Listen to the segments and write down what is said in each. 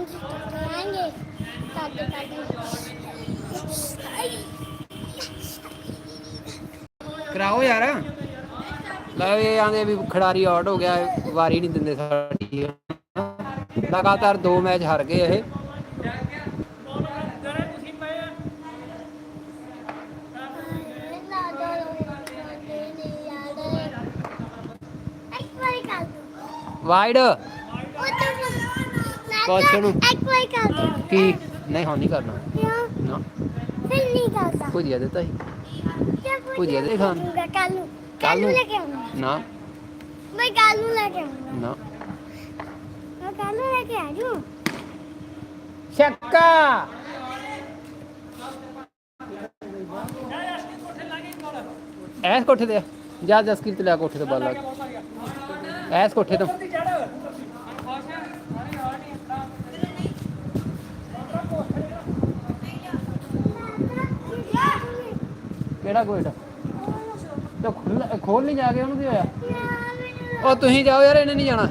ਪੰਜ ਟੁੱਟਾਂਗੇ ਕੱਦ ਕੱਦ ਕਰਾਓ ਯਾਰ। ਲੈ ਵੀ ਇਹ ਆਂਦੇ ਵੀ ਖਿਡਾਰੀ ਆਊਟ ਹੋ ਗਿਆ ਵਾਰੀ ਨਹੀਂ ਦਿੰਦੇ ਸਾਡੀ। ਲਗਾਤਾਰ ਦੋ ਮੈਚ ਹਾਰ ਗਏ ਇਹ। ਵਾਈਡ ਕੁਛ ਨੂੰ। ਇੱਕ ਵਾਰੀ ਕਰ ਦੋ ਕੀ ਨਹੀਂ ਹੁਣ ਨਹੀਂ ਕਰਨਾ ਕਿਉਂ ਨਾ ਫਿਰ ਨਹੀਂ ਕਰਦਾ ਭੁਜੀਆ ਦਿੱਤਾ ਸੀ ਕਿਆ ਭੁਜੀਆ ਦੇ ਖਾਣ ਕੱਲ ਨੂੰ ਕੱਲ੍ਹ ਕੱਲ ਨੂੰ ਨੂੰ? ਲੈ ਕੇ ਆਉਂਗਾ ਨਾ ਮੈਂ ਕੱਲ ਨੂੰ ਲੈ ਕੇ ਆਉਂਗਾ ਨਾ ਮੈਂ ਕੱਲ ਨੂੰ ਲੈ ਕੇ ਆ ਜੂ ਛੱਕਾ ਐਸ ਕੋਠੇ ਤੇ ਆ। ਜਾ ਜਸਕੀਰ ਤੇ ਲਿਆ ਕੋਠੇ ਤੋਂ ਬਾਲ ਲਾ ਕੇ। ਐਸ ਕੋਠੇ ਤੋਂ ਕਿਹੜਾ ਗੋਇਟਾ ਤੇ ਖੁੱਲ ਖੋਲ ਨਹੀਂ ਜਾ ਕੇ ਉਹਨੂੰ ਕੀ ਹੋਇਆ? ਉਹ ਤੁਸੀਂ ਜਾਓ ਯਾਰ, ਇਹਨੇ ਨਹੀਂ ਜਾਣਾ।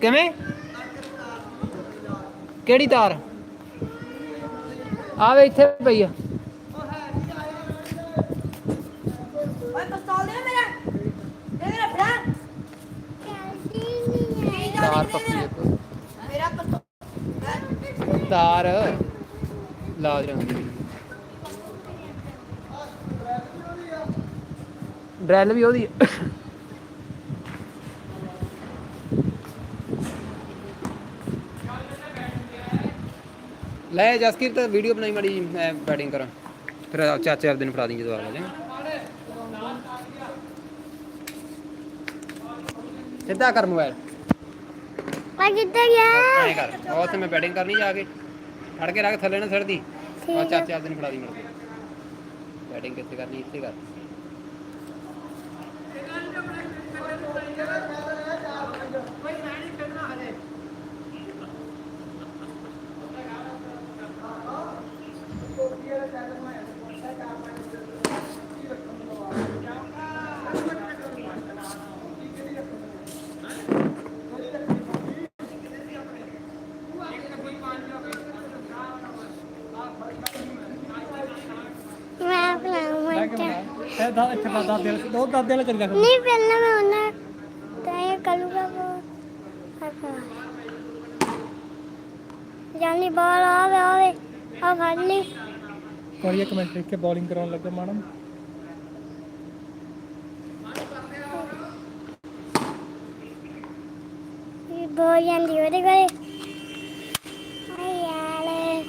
ਕਿਵੇਂ? ਕਿਹੜੀ ਤਾਰ? ਆਵੇ ਇੱਥੇ ਪਈ ਆ। ਓਏ ਪਿਸਤੌਲ ਦੇ ਮੇਰਾ ਫੜਾ ਤਾਰ ਪੱਕੀ ਇੱਕ। ਮੇਰਾ ਪਿਸਤੌਲ ਤਾਰ ਲਾਲ ਰੰਗ ਡਰੈਲ ਵੀ ਉਹਦੀ ਹੈ। ਲੈ ਜਸਕੀਰ ਤਾਂ ਵੀਡੀਓ ਬਣਾਈ ਮਾੜੀ ਜਿਹੀ, ਮੈਂ ਬੈਟਿੰਗ ਕਰਾਂ। ਫਿਰ ਚਾਚੇ ਆਪਦੇ ਨੂੰ ਫੜਾ ਦਿੰਗੇ ਦੁਬਾਰਾ ਲੈ ਸਿੱਧਾ ਕਰ ਮੋਬਾਈਲ ਕਿੱਥੇ ਗਿਆ? ਐਂ ਕਰ ਉਹ ਤੇ ਮੈਂ ਬੈਟਿੰਗ ਕਰਨੀ ਜਾ ਕੇ। ਫੜ ਕੇ ਰੱਖ ਥੱਲੇ ਨਾ ਛੱਡਦੀ ਠੀਕ ਆ। ਚਾਚੇ ਫੜਾ ਦੀ ਮੁੜ ਕੇ। ਬੈਟਿੰਗ ਕਿੱਥੇ ਕਰਨੀ ਇੱਥੇ ਕਰ ਮੈਂ ਬਣਾਉਂਗਾ ਇਹ ਦਾ ਇੱਥੇ ਦਾ ਦਾਦੇ ਵਾਲੇ ਦੋ ਦਾਦੇ ਵਾਲੇ ਕਰੀਦਾ। ਨਹੀਂ ਪਹਿਲਾਂ ਮੈਂ ਉਹਨਾਂ ਤਾਂ ਇਹ ਕਰੂਗਾ ਉਹ ਆਪਾ ਜਾਨੀ ਬਾਲ ਆਵੇ ਆਵੇ ਆ ਫੜ ਲਈ। ਕੋਰੀਆ ਕਮੈਂਟਰੀ ਕੇ ਬੋਲਿੰਗ ਕਰਾਉਣ ਲੱਗਾ ਮੈਡਮ ਇਹ ਬੋਲ ਜਾਂਦੀ ਉਹਦੇ ਕੋਲੇ। ਆਏ ਯਾਰ।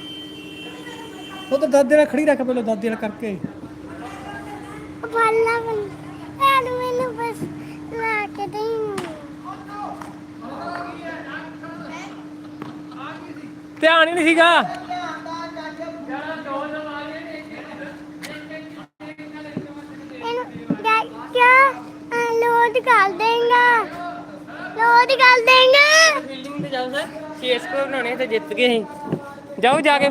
ਉਹ ਤਾਂ ਦਾਦੇ ਨਾਲ ਖੜੀ ਰੱਖ ਪਹਿਲਾਂ ਦਾਦੇ ਨਾਲ ਕਰਕੇ। ਉਹ ਫੜਨਾ ਬੰ ਯਾਰ ਮੈਨੂੰ ਬਸ ਲਾ ਕੇ ਦੇ ਧਿਆਨ ਹੀ ਨਹੀਂ ਸੀਗਾ। ਇਹਨੂੰ ਕਿਆ ਕਿਆ ਲੋਡ ਕਰ ਦੇਂਗਾ। ਲੋਡ ਕਰ ਦੇਂਗਾ। ਫੀਲਡਿੰਗ ਤੇ ਜਾਓ ਸਰ। ਛੇ ਸਕੋਰ ਬਣਾਉਣੇ ਤੇ ਜਿੱਤ ਗਏ ਅਸੀਂ। ਜਾਓ ਜਾ ਕੇ।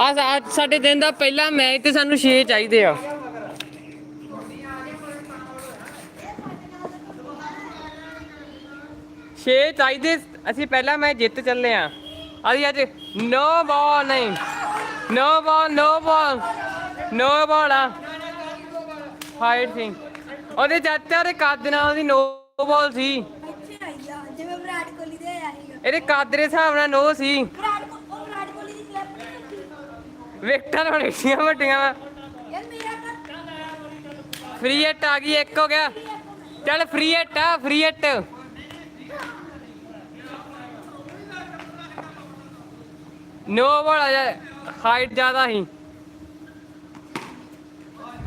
ਆ ਸਾਡੇ ਦਿਨ ਦਾ ਪਹਿਲਾ ਮੈਚ ਤੇ ਸਾਨੂੰ 6 ਚਾਹੀਦੇ ਆ। ਛੇ ਚਾਹੀਦੇ ਅਸੀਂ ਪਹਿਲਾ ਮੈਚ ਜਿੱਤ ਚੱਲੇ ਆ। ਅਸੀਂ ਅੱਜ ਨੋ ਬਾਲ ਨਹੀਂ ਨੋ ਬਾਲ ਨੋ ਬਾਲ ਨੋ ਬਾਲ ਆ। ਫਾਈਟ ਸੀ ਉਹਦੇ ਚਾਚਾ ਦੇ ਕੱਦ ਨਾਲ ਉਹਦੀ ਨੋ ਬਾਲ ਸੀ। ਜਿਵੇਂ ਵਿਰਾਟ ਕੋਹਲੀ ਦੇ ਇਹਦੇ ਕੱਦ ਦੇ ਹਿਸਾਬ ਨਾਲ ਨੋ ਸੀ। ਵਿਰਾਟ ਕੋਹਲੀ ਦੀ ਕਲਿੱਪ ਨਹੀਂ ਦੇਖੀ ਵਿਕਟਾਂ ਹੁਣ ਏਡੀਆਂ ਵੱਡੀਆਂ ਵਾ। ਫ੍ਰੀ ਹਿੱਟ ਆ ਗਈ, ਇੱਕ ਹੋ ਗਿਆ। ਚੱਲ ਫ੍ਰੀ ਹਿੱਟ ਆ free hit no ball height ਜ਼ਿਆਦਾ ਸੀ।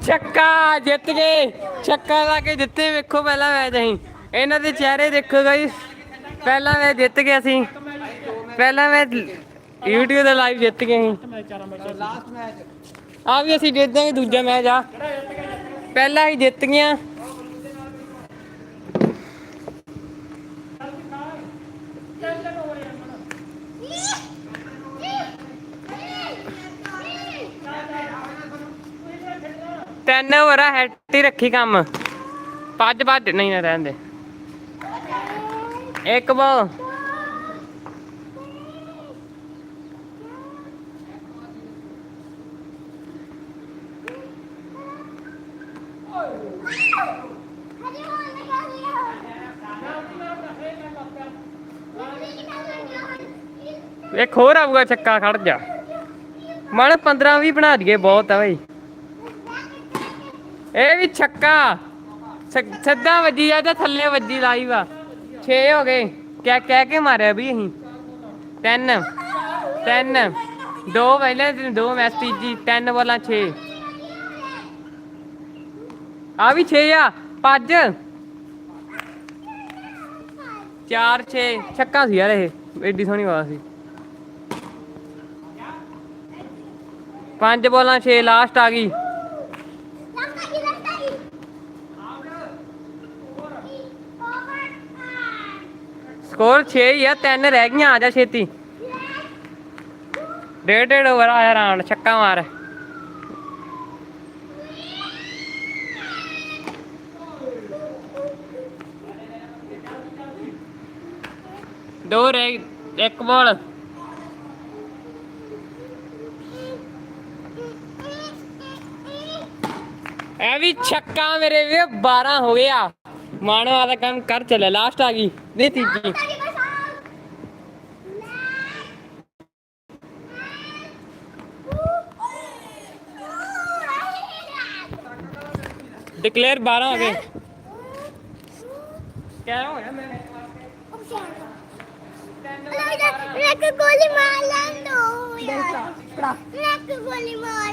ਚੱਕਾ ਜਿੱਤ ਗਏ, ਚੱਕਾ ਲਾ ਕੇ ਜਿੱਤੇ, ਵੇਖੋ ਪਹਿਲਾ ਮੈਚ ਅਸੀਂ। ਇਹਨਾਂ ਦੇ ਚਿਹਰੇ ਦੇਖੋ ਗਾਇਸ, ਪਹਿਲਾ ਮੈਚ ਜਿੱਤ ਗਏ ਅਸੀਂ ਪਹਿਲਾ ਮੈਚ YouTube ਤੇ ਲਾਈਵ ਜਿੱਤ ਗਏ ਅਸੀਂ। ਲਾਸਟ ਮੈਚ ਆ ਵੀ ਅਸੀਂ ਜਿੱਤ ਦਾਂਗੇ ਦੂਜਾ ਮੈਚ ਆ। ਪਹਿਲਾ ਹੀ ਜਿੱਤ ਗਿਆ ਤਿੰਨ ਓਵਰ ਆ ਹੈਟੀ ਰੱਖੀ ਕੰਮ। ਭੱਜ ਭੱਜ। ਨਹੀਂ ਨਾ ਰਹਿਣ ਇੱਕ ਬਾਲ ਇੱਕ ਹੋਰ ਆਊਗਾ, ਛੱਕਾ ਖੜ ਜਾ। ਮਨ 15 20 ਬਣਾ ਦਈਏ, ਬਹੁਤ ਆ ਬਈ। ਇਹ ਵੀ ਛੱਕਾ। ਛ- ਸਿੱਧਾ ਵੱਜੀ ਆ ਤੇ ਥੱਲੇ ਵੱਜੀ ਲਾਈ ਵਾ 6 ਹੋ ਗਏ। ਕਹਿ ਕਹਿ ਕੇ ਮਾਰਿਆ ਵੀ ਅਸੀਂ। ਤਿੰਨ ਤਿੰਨ, ਦੋ ਪਹਿਲੇ ਤੇ ਦੋ ਮੈਚ ਤੀਜੀ ਤਿੰਨ ਬੋਲਾਂ 6 ਆ ਵੀ 6 ਆ ਭੱਜ 4 6 ਛੱਕਾ ਸੀ ਯਾਰ ਇਹ, ਐਡੀ ਸੋਹਣੀ ਆਵਾਜ਼ ਸੀ। ਪੰਜ ਬੋਲਾਂ 6 ਲਾਸਟ ਆ ਗਈ। ਸਕੋਰ 6 ਹੀ ਆ, ਤਿੰਨ ਰਹਿ ਗਈਆਂ, ਆ ਜਾ ਛੇਤੀ। ਡੇਢ ਡੇਢ ਓਵਰ ਆਇਆ ਰਾਉਂਡ ਛੱਕਾ ਮਾਰ। ਦੋ ਰਹਿ ਇੱਕ ਬੋਲ। ਐ ਵੀ ਛੱਕਾ ਮੇਰੇ ਵੀ 12 ਹੋ ਗਿਆ। ਮਾਣੋ ਆਦਾ ਕੰਮ ਕਰ ਚੱਲੇ ਲਾਸਟ ਆ ਗਈ। ਨਹੀਂ ਤੀਜੀ। ਡਿਕਲੇਅਰ 12 ਹੋ ਗਏ। ਕਿਆ ਹੋ ਗਿਆ ਮੈਂ? ਇੱਕ ਗੋਲੀ ਮਾਰ ਲੈਣ ਦੋ। ਇੱਕ ਗੋਲੀ ਮਾਰ।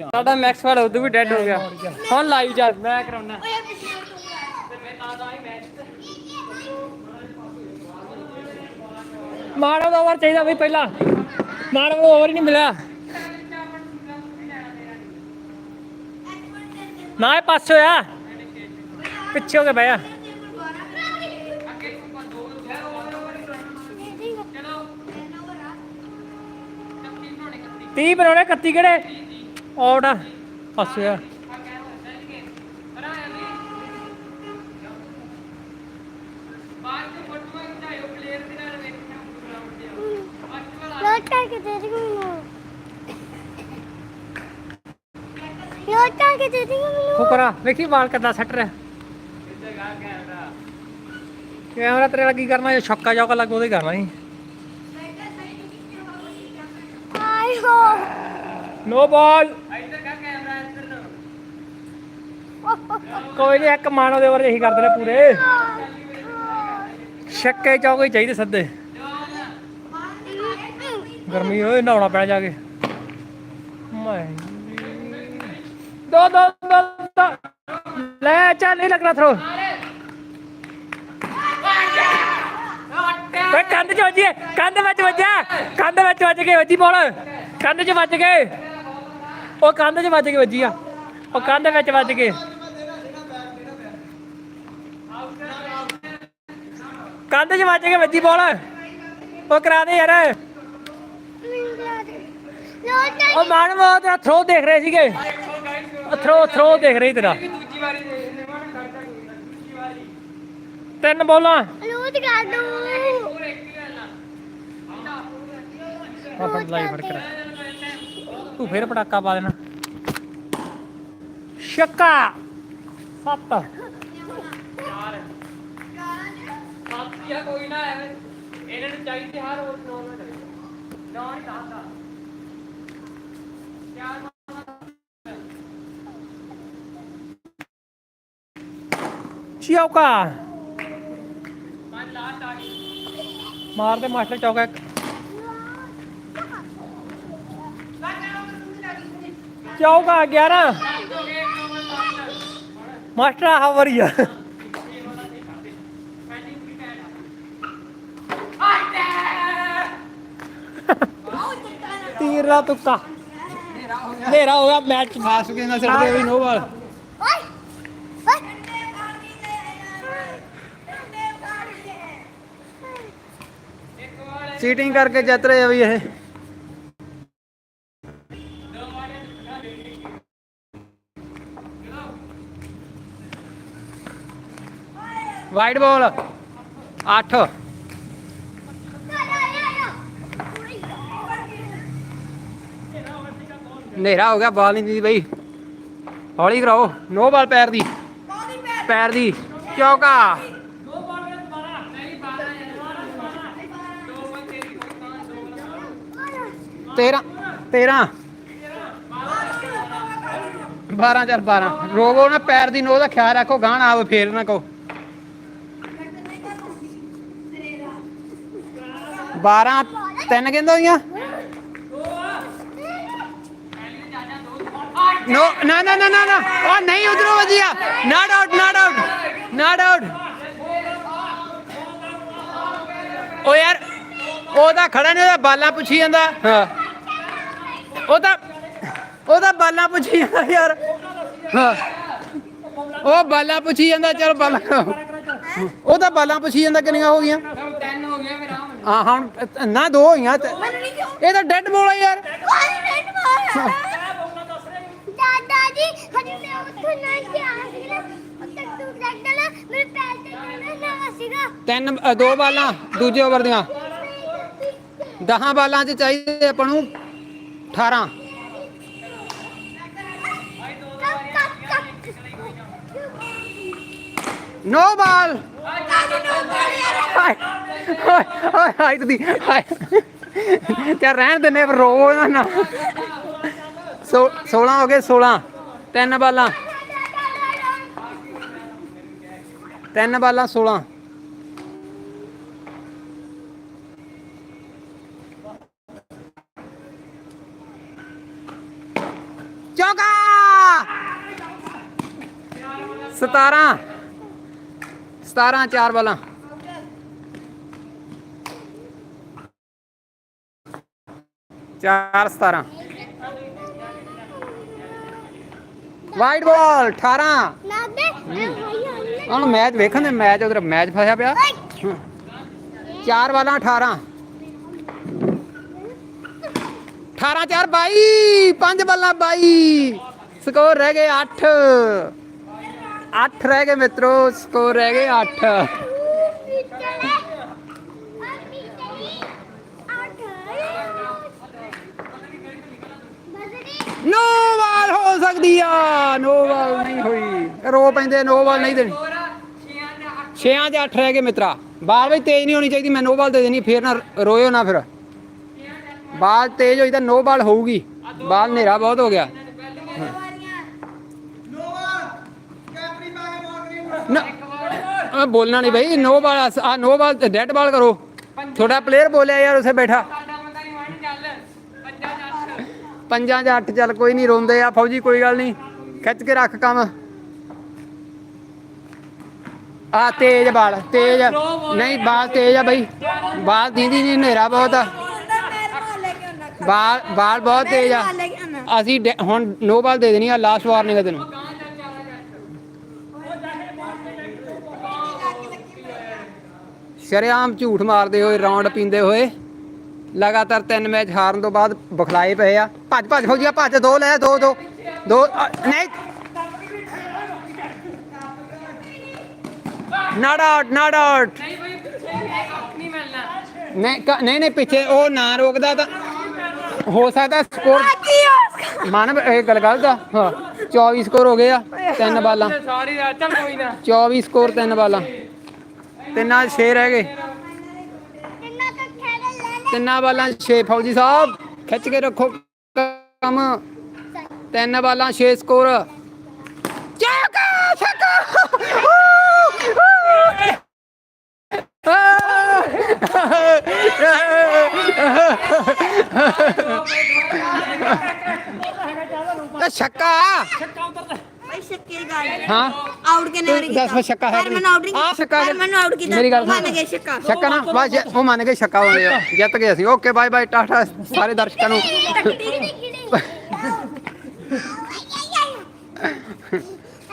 ਸਾਡਾ ਮੈਕਸ ਫੜ ਉਦੋਂ ਵੀ ਡੈਡ ਹੋ ਗਿਆ। ਹੁਣ ਲਾਈਵ ਜਾ ਮੈਂ ਕਰਾਉਣਾ। ਮਾੜਾ ਦਾ ਓਵਰ ਚਾਹੀਦਾ ਬਈ ਪਹਿਲਾਂ। ਮਾੜਾ ਦਾ ਓਵਰ ਹੀ ਨਹੀਂ ਮਿਲਿਆ। ਨਾ ਇਹ ਹੋਇਆ। ਪਿੱਛੇ ਹੋ ਗਿਆ ਬਹਿਆ 30 ਬਣਾਉਣੇ 31 ਕਿਹੜੇ? ਆਉਟ ਹੱਸਿਆ ਲੋਟਾ ਕੇ ਦੇ ਵੇਖੀ ਬਾਲ ਕਿੱਦਾਂ ਸੱਟ ਰਿਹਾ। ਕੈਮਰਾ ਤੇਰੇ ਲੱਗੀ ਕਰਨਾ? ਇਹ ਛੱਕਾ ਜੋਕਾ ਲੱਗ ਉਹਦੇ ਕਰਨਾ ਹੀ। ਨੋ ਬਾਲ ਕੋਈ ਨਹੀਂ ਇੱਕ ਮਾਨੋ ਦੇ ਓਵਰ ਇਹੀ ਕਰਦੇ ਨੇ ਪੂਰੇ। ਛੱਕੇ ਚੌਕੇ ਚਾਹੀਦੇ ਸੱਦੇ। ਗਰਮੀ ਹੋਏ, ਨਹਾਉਣਾ ਪੈਣਾ ਜਾ ਕੇ। ਮੈਂ ਦੋ ਦੋ ਦੋ ਲੈ ਚੱਲ, ਨਹੀਂ ਲੱਗਣਾ ਥਰੋ। ਵੇ ਕੰਧ ਚ ਵੱਜੀ ਕੰਧ ਵਿੱਚ ਵੱਜਿਆ। ਕੰਧ ਵਿੱਚ ਵੱਜ ਗਏ ਵੱਜੀ ਬੋਲ। ਕੰਧ ਚ ਵੱਜ ਗਏ ਉਹ ਕੰਧ ਚ ਵੱਜ ਕੇ ਵੱਜੀ ਆ। ਉਹ ਕੰਧ ਵਿੱਚ ਵੱਜ ਕੇ। ਕੰਧ ਚ ਵੱਜ ਕੇ ਵੱਜੀ ਬੋਲ। ਉਹ ਕਰਾ ਦੇ ਯਾਰ। ਉਹ ਮਾਨਵ ਤੇਰਾ ਥਰੋ ਦੇਖ ਰਹੇ ਸੀਗੇ। ਥਰੋ ਥਰੋ ਦੇਖ ਰਹੀ ਤੇਰਾ। ਮੈਂ ਤਿੰਨ ਬੋਲਾਂ। ਲੂਟ ਕਰ ਦੂ। ਆ ਆ ਫੜ ਲਾਈ ਫੜ ਕਰ ਤੂੰ ਫੇਰ ਪਟਾਕਾ ਪਾ ਦੇਣਾ। ਛੱਕਾ। ਸੱਤ। ਸਾਥੀਆ ਕੋਈ ਨਾ ਐਵੇਂ ਇਹਨਾਂ ਨੂੰ ਚਾਹੀਦੇ ਹਰ ਰੋਜ਼ ਨੌ ਨਾ ਕਰੇ ਨੌ ਨਹੀਂ ਦੱਸਦਾ ਚਾਰ ਚੌਕਾ ਮਾਰ ਦੇ ਮਾਸਟਰ ਚੌਕਾ 11 ਮਾਸਟਰ ਹਾਊ ਆਰ ਯੂ ਤੀਰ ਤੁੱਕਾ। ਹਨੇਰਾ ਹੋ ਗਿਆ ਮੈਚ ਖਾਸ ਕੇ ਨਾ ਛੱਡਦੇ ਵੀ ਨੋ ਬਾਲ ਚੀਟਿੰਗ ਕਰਕੇ ਜਿੱਤ ਰਹੇ ਆ ਵੀ ਇਹ। ਵਾਈਡ ਬਾਲ। 8 ਹਨੇਰਾ ਹੋ ਗਿਆ, ਬਾਲ ਨਹੀਂ ਦੀ ਬਈ। ਹੌਲੀ ਕਰਾਓ। ਨੋ ਬਾਲ ਪੈਰ ਦੀ। ਪੈਰ ਦੀ। ਚੌਕਾ। ਤੇਰਾਂ। ਤੇਰਾਂ। 12 ਚਾਰ 12 ਰੋਵੋ ਨਾ, ਪੈਰ ਦੀ ਨੋ ਦਾ ਖਿਆਲ ਰੱਖੋ ਗਾਣ ਆਵੇ ਫੇਰ ਨਾ ਕੋ 12 ਤਿੰਨ ਕਹਿੰਦਾ ਹੋਈਆਂ? ਨੋ ਨਾ ਨਾ ਨਾ ਨਾ ਨਾ। ਉਹ ਨਹੀਂ ਉਧਰੋਂ ਵਧੀਆ। Not out not out not out ਉਹ ਯਾਰ ਉਹ ਤਾਂ ਖੜਾ ਨਹੀਂ ਉਹਦਾ ਬਾਲਾਂ ਪੁੱਛੀ ਜਾਂਦਾ। ਹਾਂ। ਉਹ ਤਾਂ ਉਹ ਤਾਂ ਬਾਲਾਂ ਪੁੱਛੀ ਜਾਂਦਾ ਯਾਰ। ਹਾਂ। ਉਹ ਬਾਲਾਂ ਪੁੱਛੀ ਜਾਂਦਾ ਚਲ ਬਾਲਾਂ। ਉਹ ਤਾਂ ਬਾਲਾਂ ਪੁੱਛੀ ਜਾਂਦਾ ਕਿੰਨੀਆਂ ਹੋ ਗਈਆਂ? ਤਿੰਨ ਹੋ ਗਿਆ ਮੇਰਾ ਹਾਂ ਹੁਣ ਨਾ ਦੋ ਹੋਈਆਂ ਤੇ- ਇਹ ਤਾਂ ਡੈਡ ਬੋਲ ਆ ਯਾਰ। ਦਾਦਾ ਜੀ ਹਜੇ ਮੈਂ ਉੱਥੋਂ ਨਾ ਗਿਆ ਸੀਗਾ। ਉੱਤੇ ਤੂੰ ਰੱਖਦਾ ਨਾ ਮੇਰੇ ਪੈਰ ਤੇ ਚੜਨਾ ਨਾ ਸੀਗਾ। ਤਿੰਨ ਅ, ਦੋ ਬਾਲਾਂ ਦੂਜੇ ਓਵਰ ਦੀਆਂ। 10 ਬਾਲਾਂ 'ਚ ਚਾਹੀਦੇ ਆਪਾਂ ਨੂੰ 18 ਕੱਕ ਕੱਕ ਕੱਕ ਨੋ ਬਾਲ। ਹਾਏ ਹਾਏ ਹਾਏ ਹਾਏ ਦੀ ਹਾਏ ਤੇ ਰਹਿਣ ਦਿੰਨੇ ਪਰ ਰੋ ਨਾ ਸੋ 16 ਹੋ ਗਏ 16 ਤਿੰਨ ਬਾਲਾਂ। ਤਿੰਨ ਬਾਲਾਂ 16 ਚੌਕਾ! 17 17 ਚਾਰ ਬਾਲਾਂ। ਚਾਰ 17 ਵਾਈਡ ਬਾਲ 18 ਹੁਣ ਮੈਚ ਵੇਖਣ ਦੇ, ਮੈਚ ਉਧਰ ਮੈਚ ਫਸਿਆ ਪਿਆ। ਚਾਰ ਬਾਲਾਂ 18 18 ਚਾਰ 22 ਪੰਜ ਬਾਲਾਂ 22 ਸਕੋਰ ਰਹਿ ਗਏ 8 8 ਰਹਿ ਗਏ ਮਿੱਤਰੋ, ਸਕੋਰ ਰਹਿ ਗਏ 8 ਨੋ ਬਾਲ ਹੋ ਸਕਦੀ ਆ, ਨੋ ਬਾਲ ਨਹੀਂ ਹੋਈ। ਰੋ ਪੈਂਦੇ ਨੋ ਬਾਲ ਨਹੀਂ ਦੇਣੀ। ਛੇਆਂ ਦੇ 8 ਰਹਿ ਗਏ ਮਿੱਤਰਾ। ਬਾਲ ਵੀ ਤੇਜ਼ ਨਹੀਂ ਹੋਣੀ ਚਾਹੀਦੀ, ਮੈਂ ਨੋ ਬਾਲ ਦੇ ਦੇਣੀ, ਫੇਰ ਨਾ ਰੋਇਓ ਨਾ ਫਿਰ। ਬਾਲ ਤੇਜ਼ ਹੋਈ ਤਾਂ ਨੋ ਬਾਲ ਹੋਊਗੀ। ਬਾਲ ਹਨੇਰਾ ਬਹੁਤ ਹੋ ਗਿਆ। ਨਾ ਬੋਲਣਾ ਨਹੀਂ ਭਾਈ ਨੋ ਬਾਲ ਆ ਨੋ ਬਾਲ ਡੈਡ ਬਾਲ ਕਰੋ। ਤੁਹਾਡਾ ਪਲੇਅਰ ਬੋਲਿਆ ਯਾਰ ਉਸੇ ਬੈਠਾ ਸਾਡਾ ਬੰਦਾ ਨਹੀਂ ਵੰਡ ਚੱਲ ਪੰਜਾਂ ਜੱਟ ਪੰਜਾਂ ਜਾਂ ਅੱਠ ਚੱਲ ਕੋਈ ਨਹੀਂ ਰੋਂਦੇ ਆ, ਫੌਜੀ ਕੋਈ ਗੱਲ ਨਹੀਂ, ਖਿੱਚ ਕੇ ਰੱਖ ਕੰਮ। ਆ ਤੇਜ਼ ਬਾਲ, ਤੇਜ਼, ਨਹੀਂ ਬਾਲ ਤੇਜ਼ ਆ ਬਈ, ਬਾਲ ਦੀਦੀ ਨਹੀਂ, ਹਨੇਰਾ ਬਹੁਤ ਆ। ਬਾਲ ਬਾਲ ਬਹੁਤ ਤੇਜ਼ ਆ। ਅਸੀਂ ਡੈ- ਹੁਣ ਨੋ ਬਾਲ ਦੇ ਦੇਣੀ ਆ ਲਾਸਟ ਵਾਰਨਿੰਗ ਆ ਤੈਨੂੰ ਸ਼ਰੇਆਮ ਝੂਠ ਮਾਰਦੇ ਹੋਏ, ਰੌਂਡ ਪੀਂਦੇ ਹੋਏ। ਲਗਾਤਾਰ ਤਿੰਨ ਮੈਚ ਹਾਰਨ ਤੋਂ ਬਾਅਦ ਬਖਲਾਏ ਪਏ ਆ। ਭੱਜ ਭੱਜ ਫੌਜੀਆ ਭੱਜ ਦੋ ਲੈ ਦੋ ਦੋ ਦੋ ਅ, ਨਹੀਂ। ਨਾਟ ਆਊਟ ਨਾਟ ਆਊਟ ਨਹੀਂ ਬਈ ਨਹੀਂ ਮਿਲਣਾ। ਨਹੀਂ ਕ- ਨਹੀਂ ਨਹੀਂ ਪਿੱਛੇ ਉਹ ਨਾ ਰੋਕਦਾ ਤਾਂ ਹੋ ਸਕਦਾ ਸਕੋਰ ਮਨ ਇਹ ਗੱਲ ਗਲਤ ਆ। ਹਾਂ 24 ਸਕੋਰ ਹੋ ਗਏ ਆ ਤਿੰਨ ਬਾਲਾਂ। ਸਾਰੀ ਰਾਤ ਚੱਲ ਕੋਈ ਨਾ। 24 ਸਕੋਰ ਤਿੰਨ ਬਾਲਾਂ। ਤਿੰਨਾਂ 6 ਰਹਿ ਗਏ। ਤਿੰਨਾਂ ਬਾਲਾਂ 6 ਫੌਜੀ ਸਾਹਿਬ ਖਿੱਚ ਕੇ ਰੱਖੋ ਕੰਮ। ਤਿੰਨ ਬਾਲਾਂ 6 ਸਕੋਰ। ਚੱਕ ਛੱਕ। ਛੱਕਾ। ਭਾਈ ਸ਼ੱਕੇ ਦੀ ਗੱਲ ਹਾਂ। ਆਊਟ ਕਿੰਨੇ ਵਾਰੀ ਦੱਸ ਮੈਂ ਛੱਕਾ ਹੈ ਹਰਮਨ out ਨਹੀਂ ਆ ਹੈ। ਹਰਮਨ out ਕੀਤਾ। ਮੇਰੀ ਗੱਲ ਮੰਨ ਗਏ ਛੱਕਾ। ਛੱਕਾ ਨਾ ਬਸ ਉਹ ਮੰਨ ਗਏ ਛੱਕਾ ਹੋਣੇ ਆ ਜਿੱਤ ਗਏ ਅਸੀਂ ਓਕੇ ਬਾਏ ਬਾਏ ਟਾਟਾ ਸਾਰੇ ਦਰਸ਼ਕਾਂ ਨੂੰ